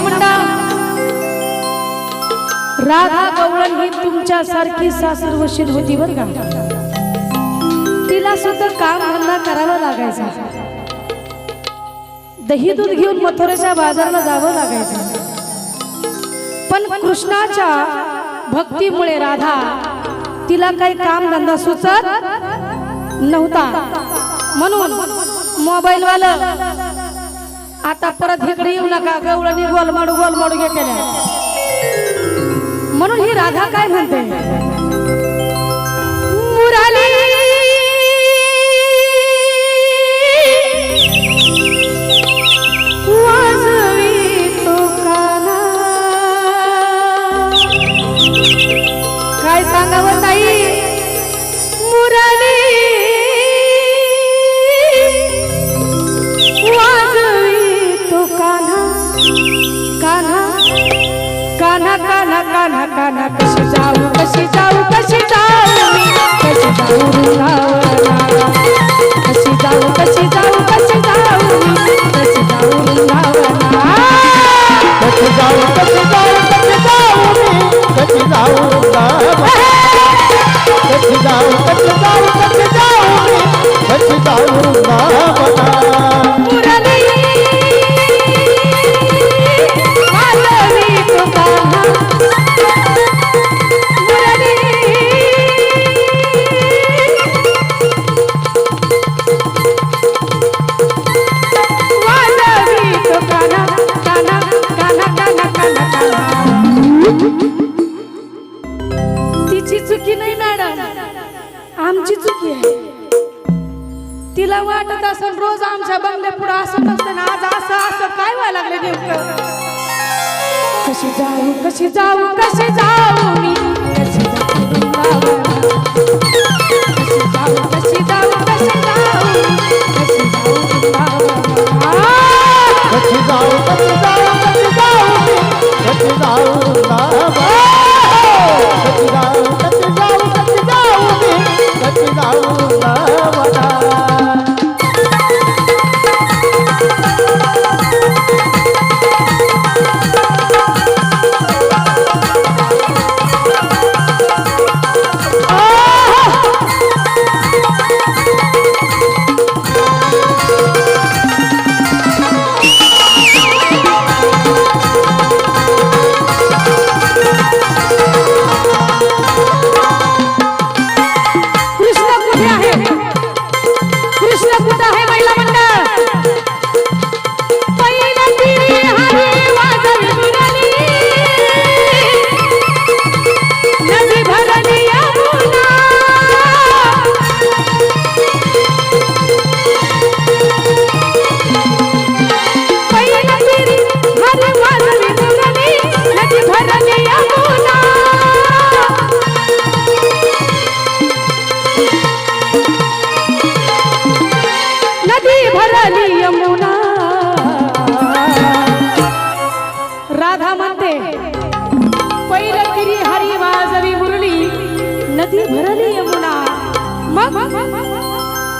महिला मंडळ राधा गवळण ही तुमच्या सारखी सासरवशील होती बर का? तिला सुद्धा काम धंदा करावा लागायचा. दही दूध घेऊन मथुरेच्या बाजारला जावं लागायचं. पण कृष्णाच्या भक्तीमुळे राधा तिला काही काम धंदा सुचत नव्हता. म्हणून मोबाईल वाला आता परत इकडे येऊ नका. गवळणी गोलमडू गोलमडू घेतल्या. म्हणून ही राधा काय म्हणते? कान्हा कान्हा कान्हा कान्हा कशी जाऊ कशी जाऊ कशी जाऊ मी? कशी तिला असं रोज आमच्या बंगल्या पुढे असं नसतं आज असं असं काय व्हायला लागले नेमकं? कशी जाऊ कशी जाऊ कशी जाऊ मी? कशी जाऊ?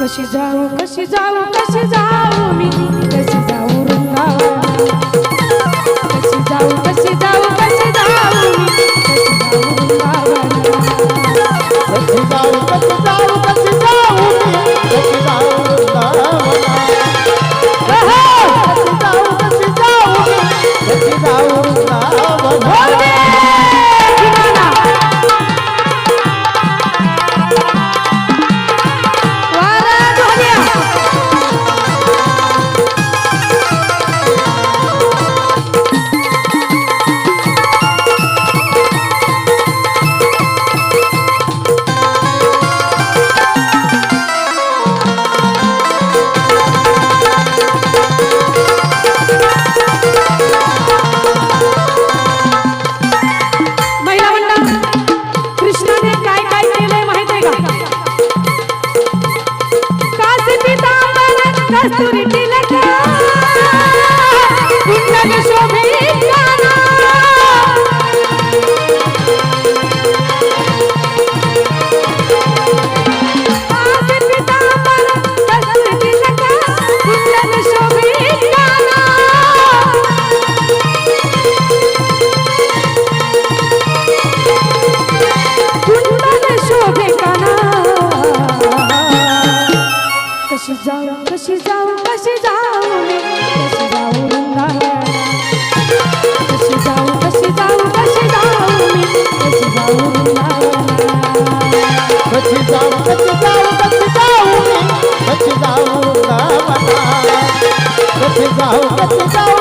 कशी जाऊ कशी जाऊ कशी जाऊ मी? कशी जाऊ वृंदावन कशी जाऊ कशी जाऊ कशी जाऊ कशी जाऊ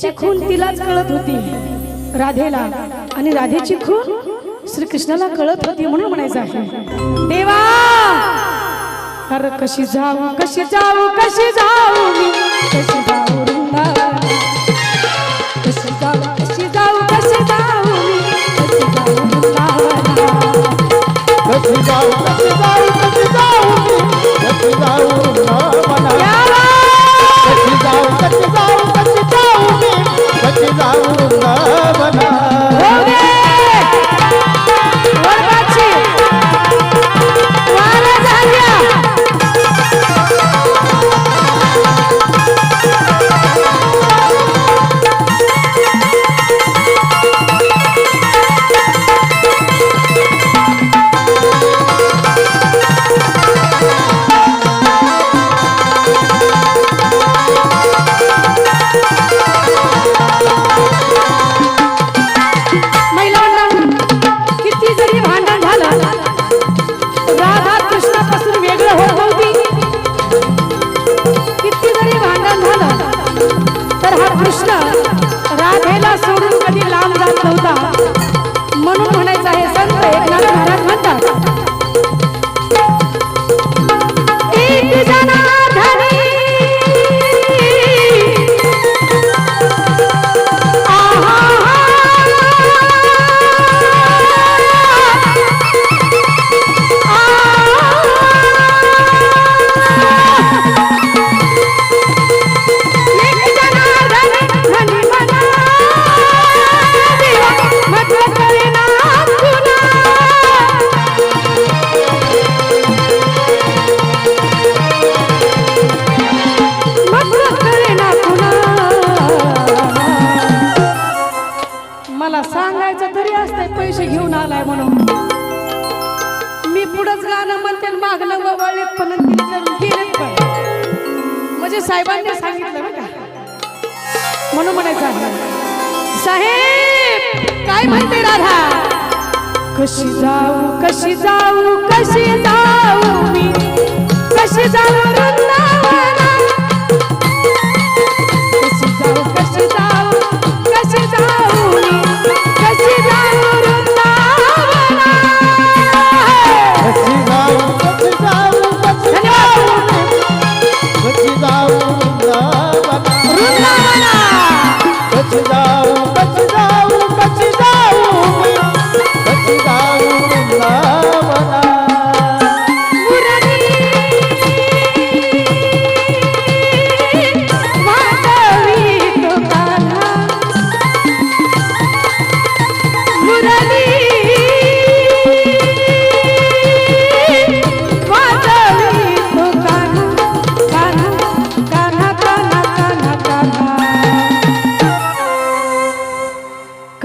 त्याची खून तिलाच कळत होती. राधेला आणि राधेची खून श्रीकृष्णाला कळत होती म्हणून म्हणायचं आहे. देवा! अरे कशी जाऊ कशी जाऊ कशी जाऊ मी? कशी जाऊ कशी जाऊ कशी जाऊ कशी जाऊ कशी जाऊ कशी जाऊ कशी जाऊ कशी जाऊ साहेबांनी सांगितलं बघा म्हणून म्हणायचं साहेब काय म्हणते राधा? कशी जाऊ कशी जाऊ कशी जाऊ मी? कशी जाऊ कशी जाऊ कशी जाऊ?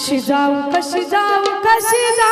कशी जाऊ कशी जाऊ कशी जाऊ